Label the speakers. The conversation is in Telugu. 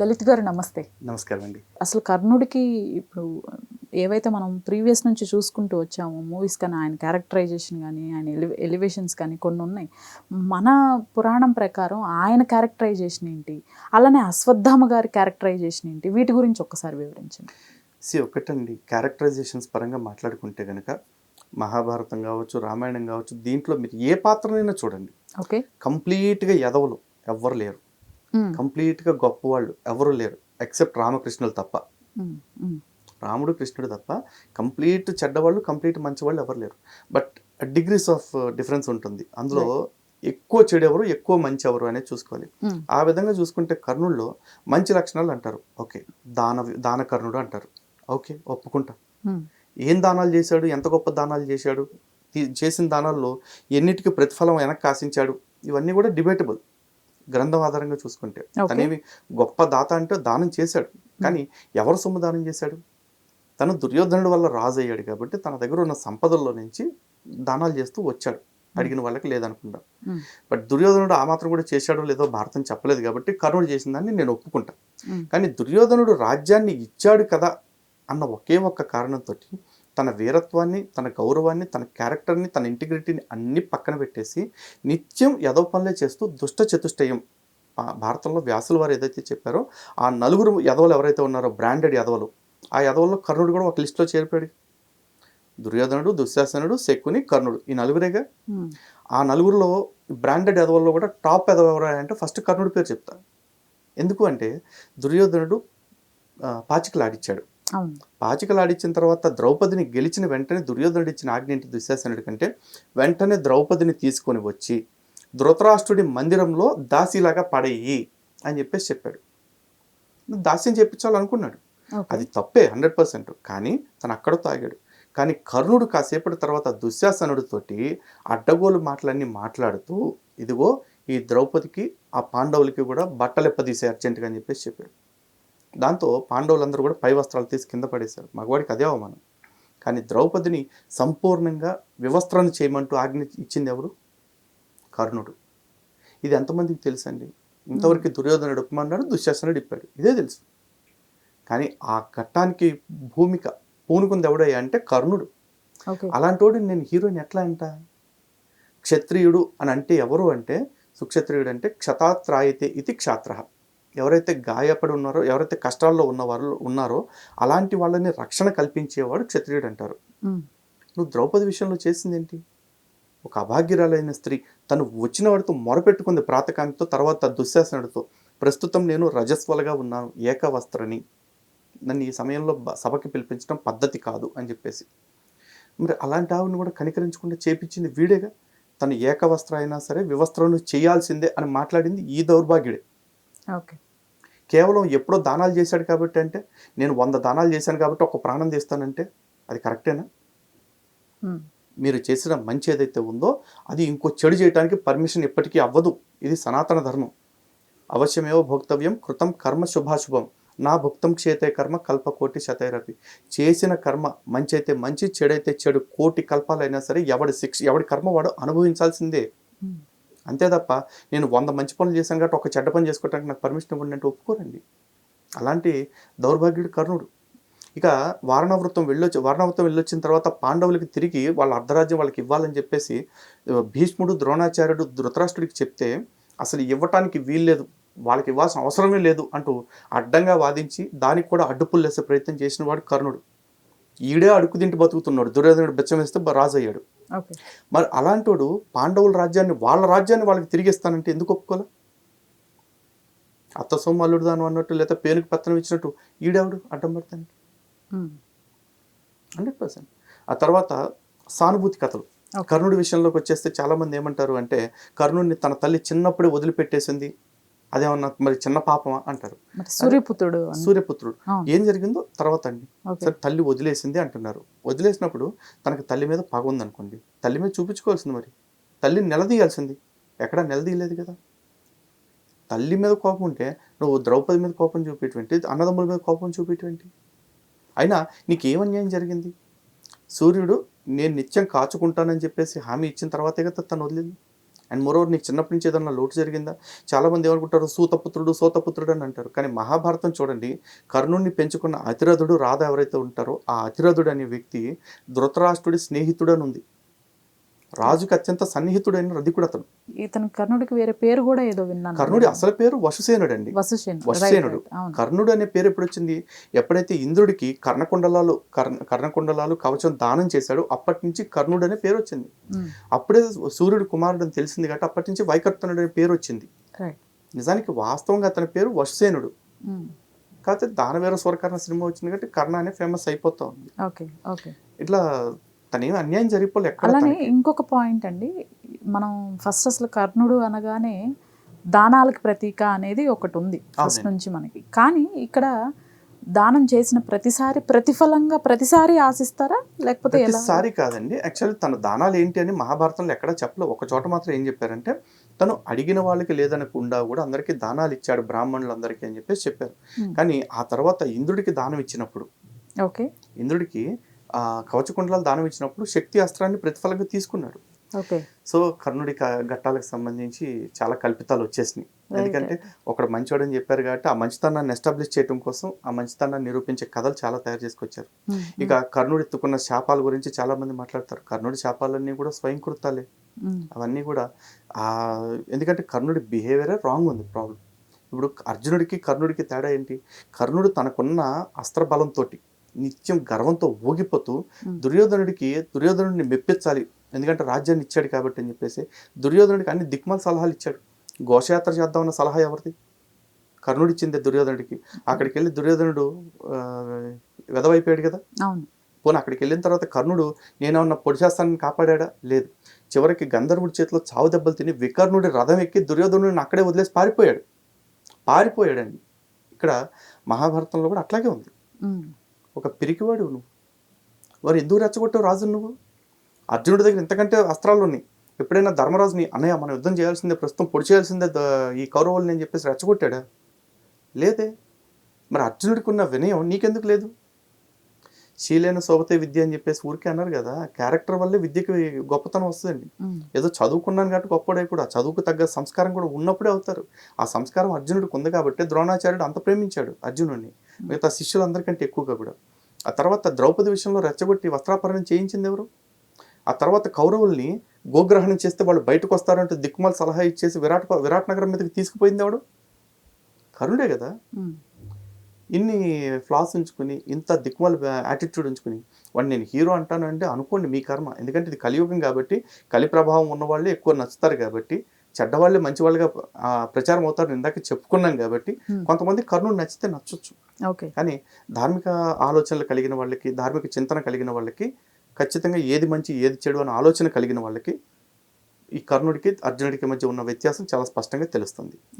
Speaker 1: లలిత్ గారు నమస్తే.
Speaker 2: నమస్కారం అండి
Speaker 1: అసలు కర్ణుడికి ఇప్పుడు ఏవైతే మనం ప్రీవియస్ నుంచి చూసుకుంటూ వచ్చామో మూవీస్ కానీ ఆయన క్యారెక్టరైజేషన్ కానీ ఆయన ఎలి ఎలివేషన్స్ కానీ కొన్ని ఉన్నాయి. మన పురాణం ప్రకారం ఆయన క్యారెక్టరైజేషన్ ఏంటి? అలానే అశ్వత్థామ గారి క్యారెక్టరైజేషన్ ఏంటి? వీటి గురించి ఒక్కసారి వివరించండి.
Speaker 2: సి ఒకటండి క్యారెక్టరైజేషన్స్ పరంగా మాట్లాడుకుంటే కనుక మహాభారతం కావచ్చు రామాయణం కావచ్చు దీంట్లో మీరు ఏ పాత్రనైనా చూడండి.
Speaker 1: ఓకే.
Speaker 2: కంప్లీట్గా ఎదవలు ఎవ్వరు లేరు. కంప్లీట్గా గొప్పవాళ్ళు ఎవరు లేరు ఎక్సెప్ట్ రామకృష్ణులు తప్ప. రాముడు కృష్ణుడు తప్ప కంప్లీట్ చెడ్డవాళ్ళు కంప్లీట్ మంచివాళ్ళు ఎవరు లేరు. బట్ డిగ్రీస్ ఆఫ్ డిఫరెన్స్ ఉంటుంది. అందులో ఎక్కువ చెడు ఎవరు ఎక్కువ మంచి ఎవరు అనేది చూసుకోవాలి. ఆ విధంగా చూసుకుంటే కర్ణుల్లో మంచి లక్షణాలు అంటారు. ఓకే దాన దాన కర్ణుడు అంటారు. ఓకే ఒప్పుకుంటా. ఏం దానాలు చేశాడు? ఎంత గొప్ప దానాలు చేశాడు? చేసిన దానాల్లో ఎన్నిటికి ప్రతిఫలం వెనక్కి ఆశించాడు? ఇవన్నీ కూడా డిబేటబుల్. గ్రంథం ఆధారంగా చూసుకుంటే. తనేమి గొప్ప దాత అంటే దానం చేశాడు. కానీ ఎవరు సొమ్ము దానం చేశాడు? తను దుర్యోధనుడి వల్ల రాజు అయ్యాడు కాబట్టి తన దగ్గర ఉన్న సంపదల్లో నుంచి దానాలు చేస్తూ వచ్చాడు. అడిగిన వాళ్ళకి లేదనుకుంటా. బట్ దుర్యోధనుడు ఆ మాత్రం కూడా చేశాడో లేదో భారతం చెప్పలేదు కాబట్టి కర్ణుడు చేసిన దాన్ని నేను ఒప్పుకుంటా. కానీ దుర్యోధనుడు రాజ్యాన్ని ఇచ్చాడు కదా అన్న ఒకే ఒక్క కారణంతో తన వీరత్వాన్ని తన గౌరవాన్ని తన క్యారెక్టర్ని తన ఇంటిగ్రిటీని అన్ని పక్కన పెట్టేసి నిత్యం యదవ పనులే చేస్తూ దుష్ట చతుష్టయం. భారతంలో వ్యాసుల వారు ఏదైతే చెప్పారో ఆ నలుగురు యదవలు ఎవరైతే ఉన్నారో బ్రాండెడ్ యదవలు ఆ యదవల్లో కర్ణుడు కూడా ఒక లిస్టులో చేరిపోయాడు. దుర్యోధనుడు దుశ్శాసనుడు శకుని కర్ణుడు ఈ నలుగురేగా? ఆ నలుగురిలో బ్రాండెడ్ ఎదవల్లో కూడా టాప్ ఎదవ ఎవరు అంటే ఫస్ట్ కర్ణుడి పేరు చెప్తా ఎందుకు అంటే దుర్యోధనుడు పాచికలు ఆడిచ్చాడు.
Speaker 1: అవును.
Speaker 2: పాచికలు ఆడిచ్చిన తర్వాత ద్రౌపదిని గెలిచిన వెంటనే దుర్యోధనుడు ఇచ్చిన ఆజ్ఞ ఏంటి దుశ్శాసనుడి కంటే వెంటనే ద్రౌపదిని తీసుకొని వచ్చి ధృతరాష్ట్రుడి మందిరంలో దాసిలాగా పడేయి అని చెప్పేసి చెప్పాడు. దాస్యం చెప్పించాలనుకున్నాడు
Speaker 1: ఓకే.
Speaker 2: అది తప్పే హండ్రెడ్ పర్సెంట్. కానీ తను అక్కడ తాగాడు. కానీ కర్ణుడు కాసేపటి తర్వాత దుశ్శాసనుడితోటి అడ్డగోలు మాటలన్నీ మాట్లాడుతూ ఇదిగో ఈ ద్రౌపదికి ఆ పాండవులకి కూడా బట్టలెప్పదీసే అర్జెంటుగా అని చెప్పేసి చెప్పాడు. దాంతో పాండవులందరూ కూడా పై వస్త్రాలు తీసి కింద పడేశారు. మగవాడికి అదే అవమానం. కానీ ద్రౌపదిని సంపూర్ణంగా వివస్త్రాన్ని చేయమంటూ ఆజ్ఞ ఇచ్చింది ఎవరు? కర్ణుడు. ఇది ఎంతమందికి తెలుసండి? ఇంతవరకు దుర్యోధనుడు ఉపమన్నాడు దుశ్శాసనుడు ఇప్పాడు. ఇదే తెలుసు. కానీ ఆ ఘట్టానికి భూమిక పూనుకుంది ఎవడయ్యా అంటే కర్ణుడు.
Speaker 1: ఓకే.
Speaker 2: అలాంటోడు నేను హీరోని ఎట్లా అంట? క్షత్రియుడు అని అంటే ఎవరు అంటే సుక్షత్రియుడు అంటే క్షతాత్రాయితే ఇది క్షాత్ర ఎవరైతే గాయపడి ఉన్నారో ఎవరైతే కష్టాల్లో ఉన్న వాళ్ళు ఉన్నారో అలాంటి వాళ్ళని రక్షణ కల్పించేవాడు క్షత్రియుడు అంటారు. నువ్వు ద్రౌపది విషయంలో చేసింది ఏంటి ఒక అభాగ్యురాలైన స్త్రీ తను వచ్చిన వాడితో మొరపెట్టుకుంది ప్రాతకాంతితో తర్వాత దుశ్శాసనుడితో. ప్రస్తుతం నేను రజస్వలగా ఉన్నాను ఏకవస్త్రని. నన్ను ఈ సమయంలో సభకి పిలిపించడం పద్ధతి కాదు అని చెప్పేసి. మరి అలాంటి ఆవిడని కూడా కనికరించకుండా చేపించింది వీడేగా? తను ఏకవస్త్ర అయినా సరే వివస్త్రం చేయాల్సిందే అని మాట్లాడింది ఈ దౌర్భాగ్యుడే. కేవలం ఎప్పుడో దానాలు చేశాడు కాబట్టి అంటే నేను వంద దానాలు చేశాను కాబట్టి ఒక ప్రాణం తీస్తానంటే అది కరెక్టేనా? మీరు చేసిన మంచి ఏదైతే ఉందో అది ఇంకో చెడు చేయడానికి పర్మిషన్ ఎప్పటికీ అవ్వదు. ఇది సనాతన ధర్మం. అవశ్యమేవ భోక్తవ్యం కృతం కర్మ శుభాశుభం. నా భుక్తం క్షేతే కర్మ కల్పకోటి శతైరపి. చేసిన కర్మ మంచి అయితే మంచి చెడైతే చెడు కోటి కల్పాలైనా సరే ఎవడి శిక్ష ఎవడి కర్మ వాడు అనుభవించాల్సిందే. అంతే తప్ప నేను వంద మంచి పనులు చేశాను కాబట్టి ఒక చెడ్డ పని చేసుకోవడానికి నాకు పర్మిషన్ ఇవ్వండి అంటే ఒప్పుకోరండి. అలాంటి దౌర్భాగ్యుడు కర్ణుడు. ఇక వారణావృతం వెళ్ళొచ్చి వారణావృతం వెళ్ళొచ్చిన తర్వాత పాండవులకి తిరిగి వాళ్ళ అర్ధరాజ్యం వాళ్ళకి ఇవ్వాలని చెప్పేసి భీష్ముడు ద్రోణాచార్యుడు ధృతరాష్ట్రుడికి చెప్తే అసలు ఇవ్వటానికి వీల్లేదు వాళ్ళకి ఇవ్వాల్సిన అవసరమే లేదు అంటూ అడ్డంగా వాదించి దానికి కూడా అడ్డుపులు వేసే ప్రయత్నం చేసిన వాడు కర్ణుడు. ఈడే అడుగు తింటి బతుకుతున్నాడు. దుర్యోధనుడు బెచ్చం వేస్తే రాజు అయ్యాడు మరి అలాంటోడు పాండవుల రాజ్యాన్ని వాళ్ళ రాజ్యాన్ని వాళ్ళకి తిరిగి ఇస్తానంటే ఎందుకు ఒప్పుకోలే? అత్త సొమ్ము అల్లుడు దాను అన్నట్టు లేదా పేరుకి పత్రం ఇచ్చినట్టు ఈడెవడు? అడ్డం పడతాను హండ్రెడ్ పర్సెంట్. ఆ తర్వాత సానుభూతి కథలు. కర్ణుడి విషయంలోకి వచ్చేస్తే చాలా మంది ఏమంటారు అంటే కర్ణుడిని తన తల్లి చిన్నప్పుడే వదిలిపెట్టేసింది. అదేమన్నా మరి చిన్న పాపమా అంటారు.
Speaker 1: సూర్యపుత్రుడు.
Speaker 2: సూర్యపుత్రుడు. ఏం జరిగిందో తర్వాత అండి. సరే తల్లి వదిలేసింది అంటున్నారు. వదిలేసినప్పుడు తనకి తల్లి మీద పగ ఉందనుకోండి తల్లి మీద చూపించుకోవాల్సింది మరి. తల్లిని నిలదీయాల్సింది. ఎక్కడా నిలదీయలేదు కదా. తల్లి మీద కోపం ఉంటే నువ్వు ద్రౌపది మీద కోపం చూపేటువంటి అన్నదమ్ముల మీద కోపం చూపేటువంటి. అయినా నీకేం అన్యాయం జరిగింది? సూర్యుడు నేను నిత్యం కాచుకుంటానని చెప్పేసి హామీ ఇచ్చిన తర్వాతే కదా తను వదిలింది. అండ్ మరోవర్ నీకు చిన్నప్పటి నుంచి ఏదన్నా లోటు జరిగిందా? చాలామంది ఏమనుకుంటారు? సూతపుత్రుడు సోతపుత్రుడు అని అంటారు. కానీ మహాభారతం చూడండి కర్ణుడిని పెంచుకున్న అతిరథుడు రాధ ఎవరైతే ఉంటారో ఆ అతిరథుడు అనే వ్యక్తి ధృతరాష్ట్రుడి స్నేహితుడు అని ఉంది రాజుకి అత్యంత సన్నిహితుడైన రధికుడు అతను
Speaker 1: ఇతను కర్ణుడికి వేరే పేరు కూడా ఏదో విన్నాను.
Speaker 2: కర్ణుడి అసలు పేరు వసుసేనుడు అండి
Speaker 1: వసుసేనుడు.
Speaker 2: కర్ణుడు అనే పేరు ఎప్పుడు వచ్చింది ఎప్పుడైతే ఇంద్రుడికి కర్ణకుండలాలు కర్ణ కర్ణకుండలాలు కవచం దానం చేశాడో అప్పటి నుంచి కర్ణుడు అనే పేరు వచ్చింది. అప్పుడే సూర్యుడు కుమారుడు అని తెలిసింది కాబట్టి అప్పటి నుంచి వైకర్తనుడు అనే పేరు వచ్చింది. నిజానికి వాస్తవంగా అతని పేరు వసుసేనుడు. కాకపోతే దానవీర సూరకర్ణ సినిమా వచ్చింది కాబట్టి కర్ణ అనే ఫేమస్ అయిపోతా ఉంది. ఇట్లా తనేం అన్యాయం జరిగిపోలే ఎక్కడ
Speaker 1: అలానే. ఇంకొక పాయింట్ అండి. మనం ఫస్ట్ అసలు కర్ణుడు అనగానే దానాలకు ప్రతీక అనేది ఒకటి ఉంది ఫస్ట్. నుంచి మనకి. కానీ ఇక్కడ దానం చేసిన ప్రతిసారి ప్రతిఫలంగా ప్రతిసారి ఆశిస్తారా? లేకపోతే
Speaker 2: ప్రతిసారి కాదండి. యాక్చువల్లీ తన దానాలు ఏంటి అని మహాభారతంలో ఎక్కడా చెప్పలేదు ఒక చోట మాత్రం ఏం చెప్పారంటే తను అడిగిన వాళ్ళకి లేదనకుండా కూడా అందరికీ దానాలు ఇచ్చాడు బ్రాహ్మణులందరికీ అని చెప్పేసి చెప్పారు. కానీ ఆ తర్వాత ఇంద్రుడికి దానం ఇచ్చినప్పుడు
Speaker 1: ఓకే.
Speaker 2: ఇంద్రుడికి ఆ కవచకుండలాలు దానం ఇచ్చినప్పుడు శక్తి అస్త్రాన్ని ప్రతిఫలంగా తీసుకున్నాడు. సో కర్ణుడి ఘట్టాలకు సంబంధించి చాలా కల్పితాలు వచ్చేసినాయి. ఎందుకంటే ఒకడు మంచివాడని చెప్పారు కాబట్టి ఆ మంచితనాన్ని ఎస్టాబ్లిష్ చేయడం కోసం ఆ మంచితనాన్ని నిరూపించే కథలు చాలా తయారు చేసుకొచ్చారు. ఇక కర్ణుడు ఎత్తుకున్న శాపాల గురించి చాలా మంది మాట్లాడతారు. కర్ణుడి శాపాలన్నీ కూడా స్వయంకృతాలే. అవన్నీ కూడా ఆ ఎందుకంటే కర్ణుడి బిహేవియరే రాంగ్ ఉంది ప్రాబ్లం ఇప్పుడు అర్జునుడికి కర్ణుడికి తేడా ఏంటి? కర్ణుడు తనకున్న అస్త్ర బలంతో నిత్యం గర్వంతో ఊగిపోతూ. దుర్యోధనుడికి దుర్యోధనుడిని మెప్పించాలి. ఎందుకంటే రాజ్యాన్ని ఇచ్చాడు కాబట్టి అని చెప్పేసి దుర్యోధనుడికి అన్ని దిక్మాల సలహాలు ఇచ్చాడు. ఘోషయాత్ర చేద్దామన్న సలహా ఎవరిది? కర్ణుడు ఇచ్చిందే దుర్యోధనుడికి. అక్కడికి వెళ్ళి దుర్యోధనుడు వెదవైపోయాడు కదా?
Speaker 1: అవును.
Speaker 2: పోనీ అక్కడికి వెళ్ళిన తర్వాత కర్ణుడు నేనేమన్నా పొడి చేస్తానని కాపాడా లేదు. చివరికి గంధర్వుడి చేతిలో చావు దెబ్బలు తిని వికర్ణుడి రథం ఎక్కి దుర్యోధనుడిని అక్కడే వదిలేసి పారిపోయాడు. పారిపోయాడండి. ఇక్కడ మహాభారతంలో కూడా అట్లాగే ఉంది. ఒక పిరికివాడు నువ్వు. వారు ఎందుకు రెచ్చగొట్టావు రాజు నువ్వు? అర్జునుడి దగ్గర ఇంతకంటే అస్త్రాలు ఉన్నాయి. ఎప్పుడైనా ధర్మరాజుని అన్నయ్య మనం యుద్ధం చేయాల్సిందే ప్రస్తుతం పొడి చేయాల్సిందే ఈ కౌరవులు నేను చెప్పేసి రెచ్చగొట్టాడా? లేదే. మరి అర్జునుడికి ఉన్న వినయం నీకెందుకు లేదు? శీలైన శోభతే విద్య అని చెప్పేసి ఊరికే అన్నారు కదా క్యారెక్టర్ వల్లే విద్యకి గొప్పతనం వస్తుందండి. ఏదో చదువుకున్నాను కాబట్టి గొప్పడైపోడు ఆ చదువుకు తగ్గ సంస్కారం కూడా ఉన్నప్పుడే అవుతారు. ఆ సంస్కారం అర్జునుడికి ఉంది కాబట్టి ద్రోణాచార్యుడు అంత ప్రేమించాడు అర్జునుడిని మిగతా శిష్యులందరికంటే ఎక్కువగా కూడా. ఆ తర్వాత ద్రౌపది విషయంలో రెచ్చగొట్టి వస్త్రాపరణం చేయించింది ఎవరు? ఆ తర్వాత కౌరవుల్ని గోగ్రహణం చేస్తే వాళ్ళు బయటకు వస్తారంటూ దిక్కుమాల సలహా ఇచ్చేసి విరాట్ విరాట్ నగరం మీదకి తీసుకుపోయింది ఎవడు? కరుణే కదా. ఇన్ని ఫ్లాస్ ఉంచుకుని ఇంత దిక్కుమాల యాటిట్యూడ్ ఉంచుకుని వాడిని నేను హీరో అంటాను అంటే అనుకోండి మీ కర్మ. ఎందుకంటే ఇది కలియుగం కాబట్టి కలి ప్రభావం ఉన్న వాళ్ళే ఎక్కువ నచ్చుతారు కాబట్టి చెడ్డవాళ్ళే మంచి వాళ్ళుగా ప్రచారం అవుతారు ఇందాక చెప్పుకున్నాం కాబట్టి. కొంతమంది కర్ణుడు నచ్చితే నచ్చొచ్చు.
Speaker 1: ఓకే.
Speaker 2: కానీ ధార్మిక ఆలోచనలు కలిగిన వాళ్ళకి ధార్మిక చింతన కలిగిన వాళ్ళకి ఖచ్చితంగా ఏది మంచి ఏది చెడు అనే ఆలోచన కలిగిన వాళ్ళకి ఈ కర్ణుడికి అర్జునుడికి మధ్య ఉన్న వ్యత్యాసం చాలా స్పష్టంగా తెలుస్తుంది.